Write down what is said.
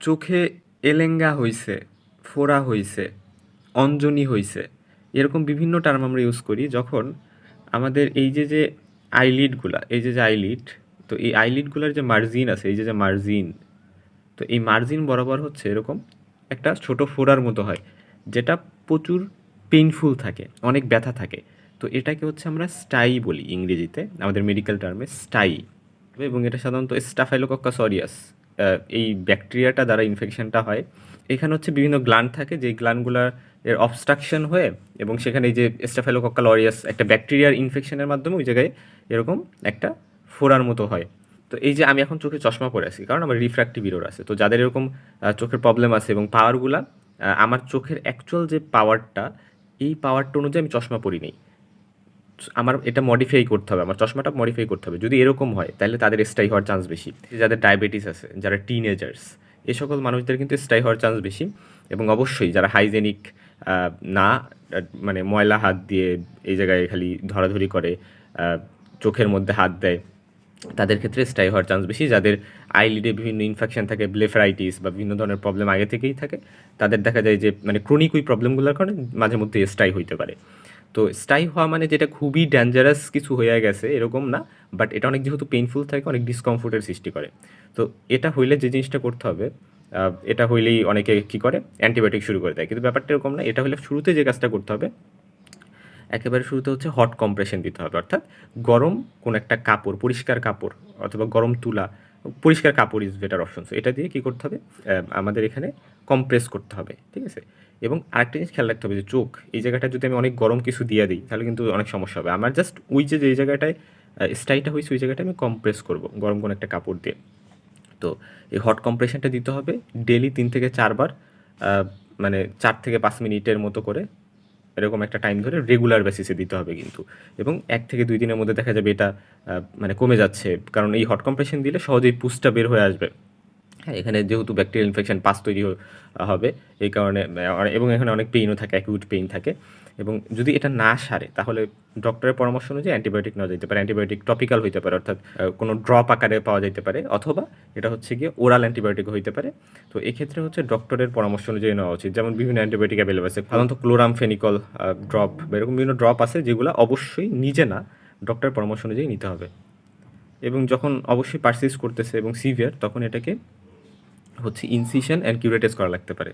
চোখে এলেঙ্গা হইছে, ফোড়া হইছে, অঞ্জনি হইছে। এরকম বিভিন্ন টার্ম আমরা ইউজ করি যখন আমাদের এই যে যে আইলিডগুলা এই যে যে আইলিড তো এই আইলিডগুলার যে মার্জিন আছে, এই যে যে মার্জিন তো এই মার্জিন বরাবর হচ্ছে এরকম একটা ছোট ফোড়ার মতো হয়, যেটা প্রচুর পেইনফুল থাকে, অনেক ব্যথা থাকে। তো এটাকে হচ্ছে আমরা স্টাই বলি ইংরেজিতে, আমাদের মেডিকেল টার্মে স্টাই। এবং এটা সাধারণত স্টাফাইলোকক্কাস অরিয়াস এই ব্যাকটেরিয়াটা দ্বারা ইনফেকশনটা হয়। এখানে হচ্ছে বিভিন্ন গ্ল্যান্ড থাকে, যেই গ্ল্যান্ডগুলার এর অবস্ট্রাকশন হয়ে এবং সেখানে এই যে স্টাফাইলোকক্কাল অরিয়াস একটা ব্যাকটেরিয়ার ইনফেকশনের মাধ্যমে ওই জায়গায় এরকম একটা ফোড়ার মতো হয়। তো এই যে আমি এখন চোখে চশমা পরে আছি, কারণ আমার রিফ্র্যাক্টিভ ইরোর আছে। তো যাদের এরকম চোখের প্রবলেম আছে এবং পাওয়ারগুলা আমার চোখের অ্যাকচুয়াল যে পাওয়ারটা এই পাওয়ারটা অনুযায়ী আমি চশমা পরি নেই। আমার এটা মডিফাই করতে হবে, আমার চশমাটা মডিফাই করতে হবে। যদি এরকম হয়, তাহলে তাদের স্টাই হওয়ার চান্স বেশি। যাদের ডায়াবেটিস আছে, যারা টিনেজার্স এই সকল মানুষদের কিন্তু স্টাই হওয়ার চান্স বেশি। এবং অবশ্যই যারা হাইজেনিক না মানে ময়লা হাত দিয়ে এই জায়গায় খালি ধরাধরি করে চোখের মধ্যে হাত দেয়, তাদের ক্ষেত্রে স্টাই হওয়ার চান্স বেশি। যাদের আইলিডে বিভিন্ন ইনফেকশন থাকে ব্লেফারাইটিস বা বিভিন্ন ধরনের প্রবলেম আগে থেকেই থাকে, তাদের দেখা যায় যে মানে ক্রনিক ওই প্রবলেমগুলোর কারণে মাঝে মধ্যে স্টাই হইতে পারে। তো স্টাই হওয়া মানে যেটা খুবই ডেঞ্জারাস কিছু হয়ে গেছে, এরকম না বাট এটা অনেক যেহেতু পেইনফুল থাকে, অনেক ডিসকমফোর্টের সৃষ্টি করে। তো এটা হইলে যে জিনিসটা করতে হবে এটা হইলেই অনেকে কী করে অ্যান্টিবায়োটিক শুরু করে দেয়। কিন্তু ব্যাপারটা এরকম না, এটা হলে শুরুতে যে কাজটা করতে হবে, একেবারে শুরুতে হচ্ছে হট কম্প্রেশন দিতে হবে। অর্থাৎ গরম কোন একটা কাপড়, পরিষ্কার কাপড় অথবা গরম তুলা পরিষ্কার কাপড় ইজ বেটার অপশন এটা দিয়ে কী করতে হবে? আমাদের এখানে কম্প্রেস করতে হবে, ঠিক আছে? এবং আরেকটা জিনিস খেয়াল রাখতে হবে যে চোখ, এই জায়গাটা যদি আমি অনেক গরম কিছু দিয়ে দিই, তাহলে কিন্তু অনেক সমস্যা হবে। আমার জাস্ট ওই যে যে জায়গাটায় স্টাইটা হয়েছে, ওই জায়গাটা আমি কম্প্রেস করব, গরম কোনো একটা কাপড় দিয়ে। তো এই হট কম্প্রেশনটা দিতে হবে ডেলি তিন থেকে চারবার মানে চার থেকে পাঁচ মিনিটের মতো করে এরকম একটা টাইম ধরে রেগুলার বেসিসে দিতে হবে কিন্তু। এবং এক থেকে দুই দিনের মধ্যে দেখা যাবে এটা মানে কমে যাচ্ছে। কারণ এই হট কম্প্রেশন দিলে সহজেই পুসটা বের হয়ে আসবে। হ্যাঁ এখানে যেহেতু ব্যাকটেরিয়াল ইনফেকশন পাস তৈরি হবে। এই কারণে এবং এখানে অনেক পেইনও থাকে অ্যাকিউট পেইন থাকে। এবং যদি এটা না সারে, তাহলে ডক্টরের পরামর্শ অনুযায়ী অ্যান্টিবায়োটিক নেওয়া যেতে পারে অ্যান্টিবায়োটিক টপিক্যাল হইতে পারে, অর্থাৎ কোনো ড্রপ আকারে পাওয়া যেতে পারে, অথবা এটা হচ্ছে গিয়ে ওরাল অ্যান্টিবায়োটিক হইতে পারে। তো এক্ষেত্রে হচ্ছে ডক্টরের পরামর্শ অনুযায়ী নেওয়া উচিত। যেমন বিভিন্ন অ্যান্টিবায়োটিক অ্যাভেলেবল আছে, সাধারণত ক্লোরাম ফেনিকল ড্রপ এরকম বিভিন্ন ড্রপ আছে যেগুলো অবশ্যই নিজে না ডক্টরের পরামর্শ অনুযায়ী নিতে হবে। এবং যখন অবশ্যই পারসিস করতেছে এবং সিভিয়ার তখন এটাকে হচ্ছে ইনসিশন অ্যান্ড কিউরেটেস করা লাগতে পারে।